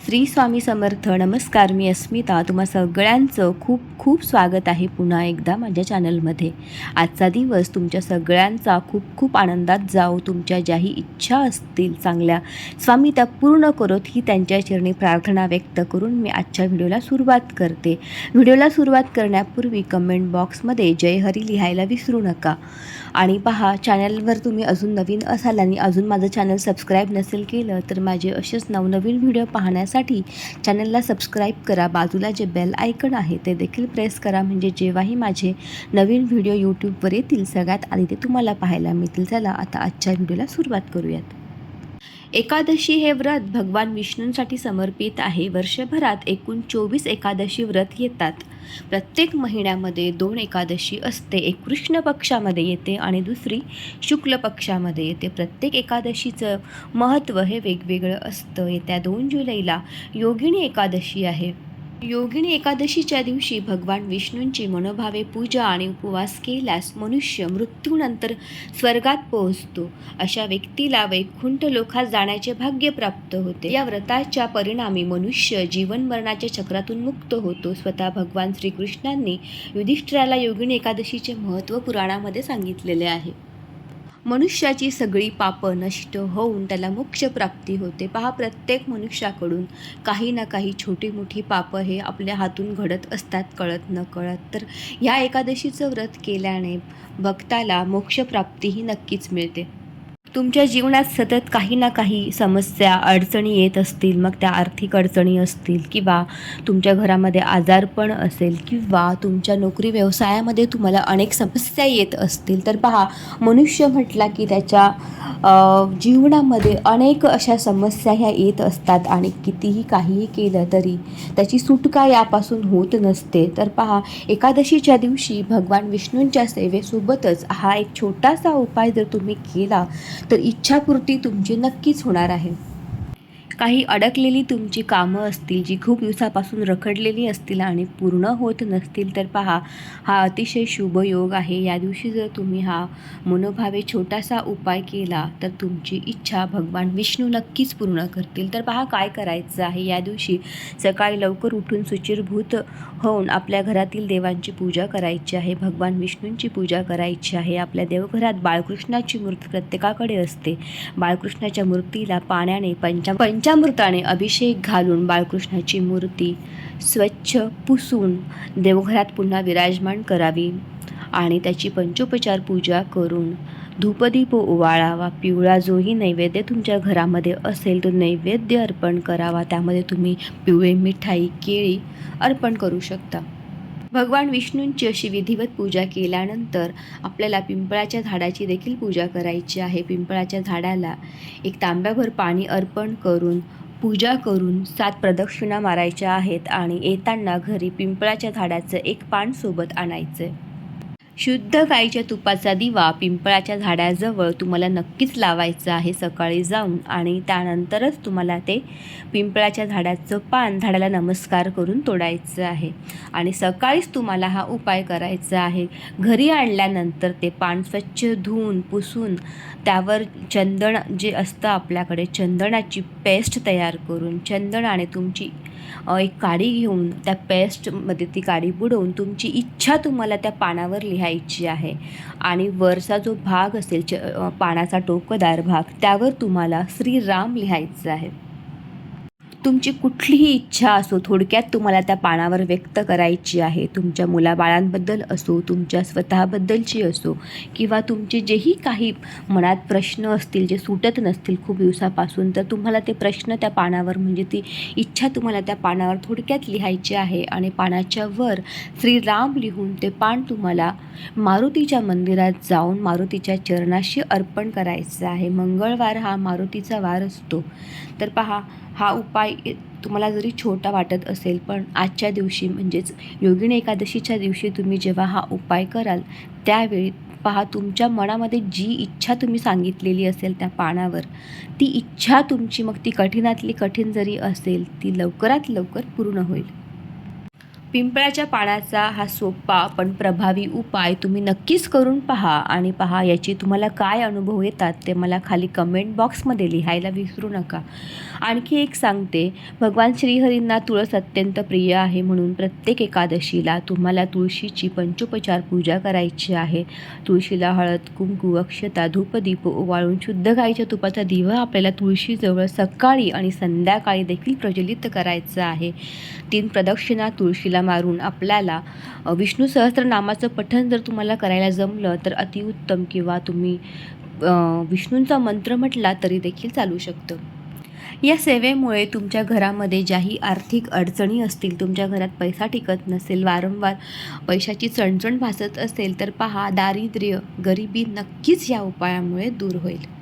श्री स्वामी समर्थ. नमस्कार मी अस्मिता. तुम्हा सगळ्यांचं खूप खूप स्वागत आहे पुन्हा एकदा माझ्या चॅनलमध्ये. आजचा दिवस तुमच्या सगळ्यांचा खूप खूप आनंदात जाओ तुमच्या ज्याही इच्छा असतील चांगल्या स्वामी त्या पूर्ण करोत ही त्यांच्या चरणी प्रार्थना व्यक्त करून मी आजच्या व्हिडिओला सुरुवात करते. व्हिडिओला सुरुवात करण्यापूर्वी कमेंट बॉक्समध्ये जय हरी लिहायला विसरू नका. आणि पहा चॅनलवर तुम्ही अजून नवीन असाल आणि अजून माझं चॅनल सबस्क्राईब नसेल केलं तर माझे असेच नवनवीन व्हिडिओ पाहण्यास पाहण्यासाठी चॅनलला सबस्क्राईब करा. बाजूला जे बेल आयकन आहे ते देखील प्रेस करा. म्हणजे जेव्हाही माझे नवीन व्हिडिओ यूट्यूबवर येतील सगळ्यात आधी ते तुम्हाला पाहायला मिळतील. चला आता आजच्या व्हिडिओला सुरुवात करूयात. एकादशी हे व्रत भगवान विष्णूंसाठी समर्पित आहे. वर्षभरात एकूण चोवीस एकादशी व्रत येतात. प्रत्येक महिन्यामध्ये दोन एकादशी असते. एक कृष्ण पक्षामध्ये येते आणि दुसरी शुक्ल पक्षामध्ये येते. प्रत्येक एकादशीचं महत्त्व हे वेगवेगळं असतं. येत्या दोन जुलैला योगिनी एकादशी आहे. योगिनी एकादशीच्या दिवशी भगवान विष्णूंची मनोभावे पूजा आणि उपवास केल्यास मनुष्य मृत्यूनंतर स्वर्गात पोहोचतो. अशा व्यक्तीला वैकुंठ लोकात जाण्याचे भाग्य प्राप्त होते. या व्रताच्या परिणामी मनुष्य जीवन मरणाच्या चक्रातून मुक्त होतो. स्वतः भगवान श्रीकृष्णांनी युधिष्ठिराला योगिनी एकादशीचे महत्त्व पुराणामध्ये सांगितलेले आहे. मनुष्याची सगळी पापं नष्ट होऊन त्याला मोक्षप्राप्ती होते. पहा प्रत्येक मनुष्याकडून काही ना काही छोटी मोठी पापं हे आपल्या हातून घडत असतात कळत न कळत. तर ह्या एकादशीचं व्रत केल्याने भक्ताला मोक्षप्राप्तीही नक्कीच मिळते. तुमच्या जीवनात सतत काही ना काही समस्या अडचणी येत असतील मग त्या आर्थिक अडचणी असतील किंवा तुमच्या घरामध्ये आजारपण असेल किंवा तुमच्या नोकरी व्यवसायामध्ये तुम्हाला अनेक समस्या येत असतील तर पहा मनुष्य म्हटला की त्याच्या जीवनामध्ये अनेक अशा समस्या ह्या येत असतात आणि कितीही काहीही केलं तरी त्याची सुटका यापासून होत नसते. तर पहा एकादशीच्या दिवशी भगवान विष्णूंच्या सेवेसोबतच हा एक छोटासा उपाय जर तुम्ही केला तर इच्छापूर्ती तुमची नक्कीच होणार आहे. काही अडकलेली तुमची कामं असतील जी खूप दिवसापासून रखडलेली असतील आणि पूर्ण होत नसतील तर पहा हा अतिशय शुभ योग आहे. या दिवशी जर तुम्ही हा मनोभावे छोटासा उपाय केला तर तुमची इच्छा भगवान विष्णू नक्कीच पूर्ण करतील. तर पहा काय करायचं आहे? या दिवशी सकाळी लवकर उठून सुचिरभूत होऊन आपल्या घरातील देवांची पूजा करायची आहे. भगवान विष्णूंची पूजा करायची आहे. आपल्या देवघरात बाळकृष्णाची मूर्ती प्रत्येकाकडे असते. बाळकृष्णाच्या मूर्तीला पाण्याने पंचा पंचामृताने अभिषेक घालून बाळकृष्णाची मूर्ती स्वच्छ पुसून देवघरात पुन्हा विराजमान करावी आणि त्याची पंचोपचार पूजा करून धूपदीप ओवाळावा पिवळा जोही नैवेद्य तुमच्या घरामध्ये असेल तो नैवेद्य अर्पण करावा. त्यामध्ये तुम्ही पिवळे मिठाई केळी अर्पण करू शकता. भगवान विष्णूंची अशी विधिवत पूजा केल्यानंतर आपल्याला पिंपळाच्या झाडाची देखील पूजा करायची आहे. पिंपळाच्या झाडाला एक तांब्याभर पाणी अर्पण करून पूजा करून सात प्रदक्षिणा मारायच्या आहेत आणि येताना घरी पिंपळाच्या झाडाचं एक पान सोबत आणायचं आहे शुद्ध गाईच्या तुपाचा दिवा पिंपळाच्या झाडाजवळ तुम्हाला नक्कीच लावायचा आहे सकाळी जाऊन आणि त्यानंतरच तुम्हाला ते पिंपळाच्या झाडाचं पान झाडाला नमस्कार करून तोडायचं आहे. आणि सकाळीच तुम्हाला हा उपाय करायचा आहे. घरी आणल्यानंतर ते पान स्वच्छ धुवून पुसून त्यावर चंदन जे असतं आपल्याकडे चंदनाची पेस्ट तयार करून चंदन आणि तुमची एक काडी घेऊन त्या पेस्टमध्ये ती काडी बुडवून तुमची इच्छा तुम्हाला त्या पानावर लिहायची आहे. आणि वरचा जो भाग असेल च पानाचा टोकदार भाग त्यावर तुम्हाला श्रीराम लिहायचं आहे. तुमची कुठलीही इच्छा असो थोडक्यात तुम्हाला त्या पानावर व्यक्त करायची आहे. तुमच्या मुलाबाळांबद्दल असो तुमच्या स्वतःबद्दलची असो किंवा तुमचे जेही काही मनात प्रश्न असतील जे सुटत नसतील खूप दिवसापासून तर तुम्हाला ते प्रश्न त्या पानावर म्हणजे ती इच्छा तुम्हाला त्या पानावर थोडक्यात लिहायची आहे. आणि पानाच्या वर श्रीराम लिहून ते पान तुम्हाला मारुतीच्या मंदिरात जाऊन मारुतीच्या चरणाशी अर्पण करायचं आहे. मंगळवार हा मारुतीचा वार असतो. तर पहा हा उपाय तुम्हाला जरी छोटा वाटत असेल पण आजच्या दिवशी म्हणजेच योगिनी एकादशीच्या दिवशी तुम्ही जेव्हा हा उपाय कराल त्यावेळी पहा तुमच्या मनामध्ये जी इच्छा तुम्ही सांगितलेली असेल त्या पानावर ती इच्छा तुमची मग ती कठीणातली कठीण जरी असेल ती लवकरात लवकर पूर्ण होईल. पिंपळाच्या पानाचा हा सोपा पण प्रभावी उपाय तुम्ही नक्कीच करून पहा आणि पहा याची तुम्हाला काय अनुभव येतात ते मला खाली कमेंट बॉक्समध्ये लिहायला विसरू नका. आणखी एक सांगते भगवान श्रीहरींना तुळस अत्यंत प्रिय आहे म्हणून प्रत्येक एकादशीला तुम्हाला तुळशीची पंचोपचार पूजा करायची आहे. तुळशीला हळद कुंकू अक्षता धूपदीप ओवाळून शुद्ध गाईच्या तुपाचा दिवा आपल्याला तुळशीजवळ सकाळी आणि संध्याकाळी देखील प्रज्वलित करायचं आहे. तीन प्रदक्षिणा तुळशीला मारून आपल्याला विष्णू सहस्त्रनामाचं पठण जर तुम्हाला करायला जमलं तर अतिउत्तम किंवा तुम्ही विष्णूंचा मंत्र म्हटला तरी देखील चालू शकतं. या सेवेमुळे तुमच्या घरामध्ये ज्याही आर्थिक अडचणी असतील तुमच्या घरात पैसा टिकत नसेल वारंवार पैशाची चणचण भासत असेल तर पहा दारिद्र्य गरिबी नक्कीच या उपायामुळे दूर होईल.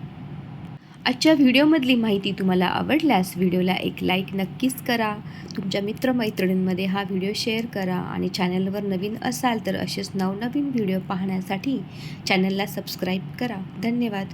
आजच्या व्हिडिओमधली माहिती तुम्हाला आवडल्यास व्हिडिओला एक लाईक नक्कीच करा. तुमच्या मित्रमैत्रिणींमध्ये हा व्हिडिओ शेअर करा आणि चॅनलवर नवीन असाल तर असेच नवनवीन व्हिडिओ पाहण्यासाठी चॅनलला सबस्क्राईब करा. धन्यवाद.